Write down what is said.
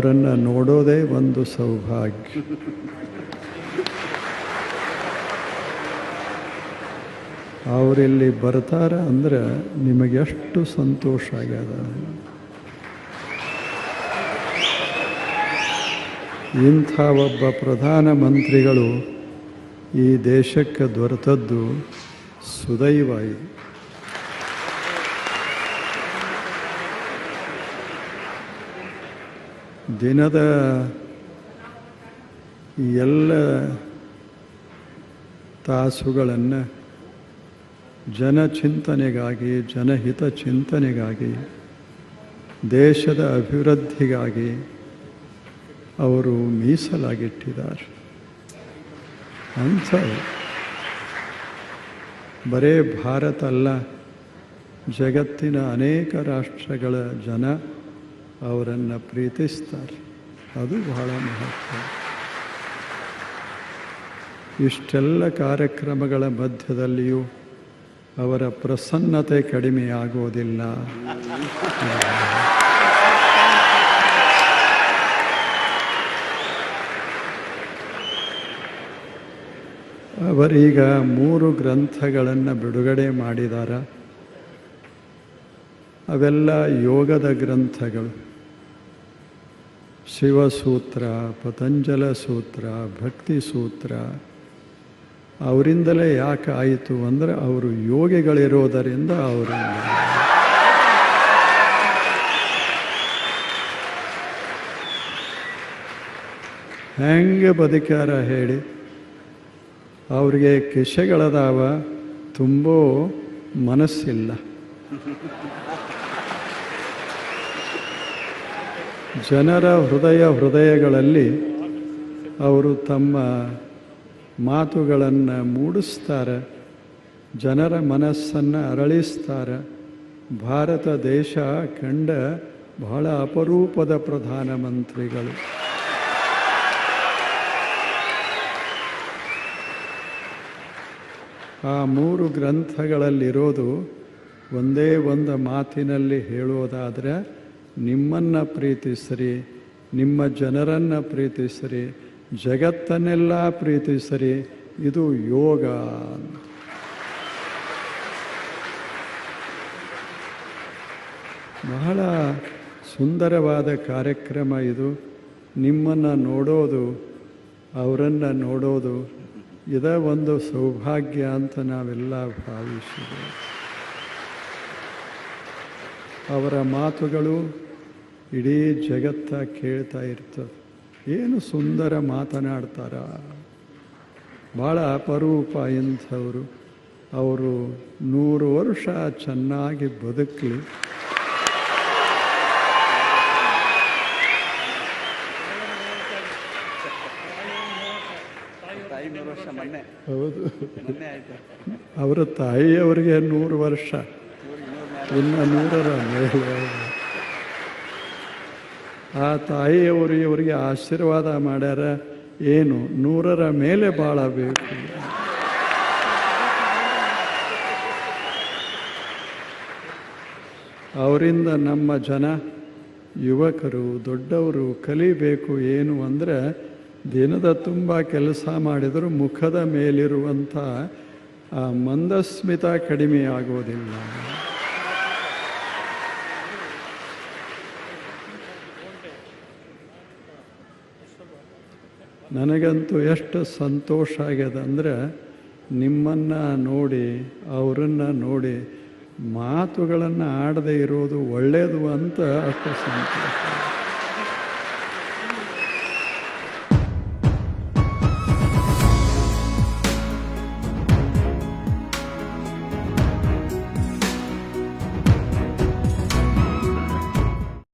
ಅವರನ್ನು ನೋಡೋದೇ ಒಂದು ಸೌಭಾಗ್ಯ. ಅವರಿಲ್ಲಿ ಬರ್ತಾರ ಅಂದ್ರೆ ನಿಮಗೆಷ್ಟು ಸಂತೋಷ ಆಗ್ಯದ. ಇಂಥ ಒಬ್ಬ ಪ್ರಧಾನಮಂತ್ರಿಗಳು ಈ ದೇಶಕ್ಕೆ ದೊರೆತದ್ದು ಸುದೈವ ದಿನದ ಎಲ್ಲ ತಾಸುಗಳನ್ನು ಜನಚಿಂತನೆಗಾಗಿ, ಜನಹಿತ ಚಿಂತನೆಗಾಗಿ, ದೇಶದ ಅಭಿವೃದ್ಧಿಗಾಗಿ ಅವರು ಮೀಸಲಾಗಿಟ್ಟಿದ್ದಾರೆ. ಅಂಥ ಬರೇ ಭಾರತ ಅಲ್ಲ, ಜಗತ್ತಿನ ಅನೇಕ ರಾಷ್ಟ್ರಗಳ ಜನ ಅವರನ್ನು ಪ್ರೀತಿಸ್ತಾರೆ. ಅದು ಬಹಳ ಮಹತ್ವ. ಇಷ್ಟೆಲ್ಲ ಕಾರ್ಯಕ್ರಮಗಳ ಮಧ್ಯದಲ್ಲಿಯೂ ಅವರ ಪ್ರಸನ್ನತೆ ಕಡಿಮೆಯಾಗುವುದಿಲ್ಲ. ಅವರೀಗ ಮೂರು ಗ್ರಂಥಗಳನ್ನು ಬಿಡುಗಡೆ ಮಾಡಿದಾರ. ಅವೆಲ್ಲ ಯೋಗದ ಗ್ರಂಥಗಳು. ಶಿವಸೂತ್ರ, ಪತಂಜಲ ಸೂತ್ರ, ಭಕ್ತಿ ಸೂತ್ರ. ಅವರಿಂದಲೇ ಯಾಕೆ ಆಯಿತು ಅಂದರೆ ಅವರು ಯೋಗಿಗಳಿರೋದರಿಂದ ಅವರು. ಹೆಂಗೆ ಬದುಕ್ಯಾರ ಹೇಳಿ. ಅವರಿಗೆ ಕಿಶೆಗಳದಾವ, ತುಂಬೋ ಮನಸ್ಸಿಲ್ಲ. ಜನರ ಹೃದಯ ಹೃದಯಗಳಲ್ಲಿ ಅವರು ತಮ್ಮ ಮಾತುಗಳನ್ನು ಮೂಡಿಸ್ತಾರೆ, ಜನರ ಮನಸ್ಸನ್ನು ಅರಳಿಸ್ತಾರೆ. ಭಾರತ ದೇಶ ಕಂಡ ಬಹಳ ಅಪರೂಪದ ಪ್ರಧಾನಮಂತ್ರಿಗಳು. ಆ ಮೂರು ಗ್ರಂಥಗಳಲ್ಲಿರೋದು ಒಂದೇ ಒಂದು ಮಾತಿನಲ್ಲಿ ಹೇಳೋದಾದರೆ ನಿಮ್ಮನ್ನು ಪ್ರೀತಿಸಿರಿ, ನಿಮ್ಮ ಜನರನ್ನು ಪ್ರೀತಿಸಿರಿ, ಜಗತ್ತನ್ನೆಲ್ಲ ಪ್ರೀತಿಸಿರಿ, ಇದು ಯೋಗ ಬಹಳ ಸುಂದರವಾದ ಕಾರ್ಯಕ್ರಮ ಇದು. ನಿಮ್ಮನ್ನು ನೋಡೋದು, ಅವರನ್ನು ನೋಡೋದು, ಇದ ಒಂದು ಸೌಭಾಗ್ಯ ಅಂತ ನಾವೆಲ್ಲ ಭಾವಿಸಿದೆ ಅವರ ಮಾತುಗಳು ಇಡೀ ಜಗತ್ತ ಕೇಳ್ತಾ ಇರ್ತದೆ. ಏನು ಸುಂದರ ಮಾತನಾಡ್ತಾರ? ಭಾಳ ಅಪರೂಪ ಇಂಥವರು ಅವರು ನೂರು ವರ್ಷ ಚೆನ್ನಾಗಿ ಬದುಕಲಿ. ಹೌದು. ಅವರ ತಾಯಿಯವರಿಗೆ ನೂರು ವರ್ಷ. ಇನ್ನು ನೂರರ ಮೇಲೆ. ಆ ತಾಯಿಯವರು ಇವರಿಗೆ ಆಶೀರ್ವಾದ ಮಾಡ್ಯಾರ. ಏನು? ನೂರರ ಮೇಲೆ ಬಾಳಬೇಕು. ಅವರಿಂದ ನಮ್ಮ ಜನ ಯುವಕರು, ದೊಡ್ಡವರು ಕಲಿಬೇಕು ಏನು ಅಂದರೆ ದಿನದ ತುಂಬ ಕೆಲಸ ಮಾಡಿದರೂ ಮುಖದ ಮೇಲಿರುವಂಥ ಆ ಮಂದಸ್ಮಿತ ಕಡಿಮೆ ನನಗಂತೂ ಎಷ್ಟು ಸಂತೋಷ ಆಗ್ಯದ ಅಂದರೆ ನಿಮ್ಮನ್ನು ನೋಡಿ, ಅವರನ್ನು ನೋಡಿ, ಮಾತುಗಳನ್ನು ಆಡದೆ ಇರೋದು ಒಳ್ಳೆಯದು ಅಂತ ಅಷ್ಟು ಸಂತೋಷ.